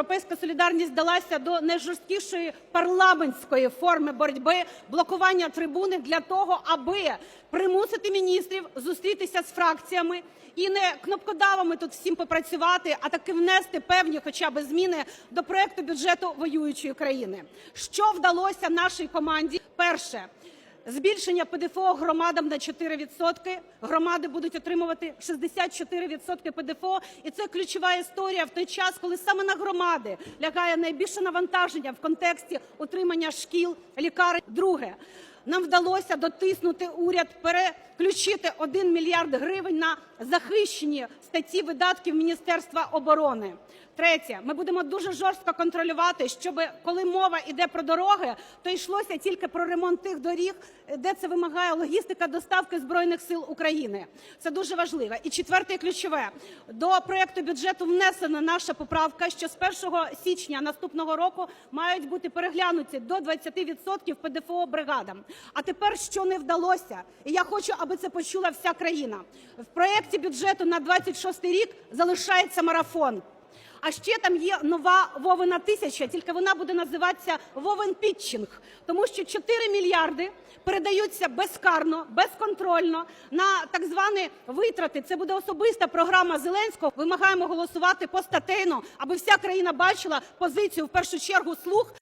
Європейська солідарність вдалася до найжорсткішої парламентської форми боротьби блокування трибуни для того, аби примусити міністрів зустрітися з фракціями і не кнопкодавами тут всім попрацювати, а таки внести певні хоча б зміни до проекту бюджету воюючої країни. Що вдалося нашій команді? Перше. Збільшення ПДФО громадам на 4 відсотки. Громади будуть отримувати 64 відсотки ПДФО. І це ключова історія в той час, коли саме на громади лягає найбільше навантаження в контексті утримання шкіл, лікарень. Друге. Нам вдалося дотиснути уряд, переключити 1 мільярд гривень на захищені статті видатків Міністерства оборони. Третє. Ми будемо дуже жорстко контролювати, щоб коли мова йде про дороги, то йшлося тільки про ремонт тих доріг, де це вимагає логістика доставки Збройних сил України. Це дуже важливо. І четверте, і ключове. До проекту бюджету внесена наша поправка, що з 1 січня наступного року мають бути переглянуті до 20% ПДФО бригадам. А тепер що не вдалося, і я хочу, аби це почула вся країна. В проєкті бюджету на 26 рік залишається марафон. А ще там є нова Вовина тисяча, тільки вона буде називатися Вовен Пітчинг, тому що 4 мільярди передаються безкарно, безконтрольно на так звані витрати. Це буде особиста програма Зеленського. Вимагаємо голосувати постатейно, аби вся країна бачила позицію в першу чергу слуг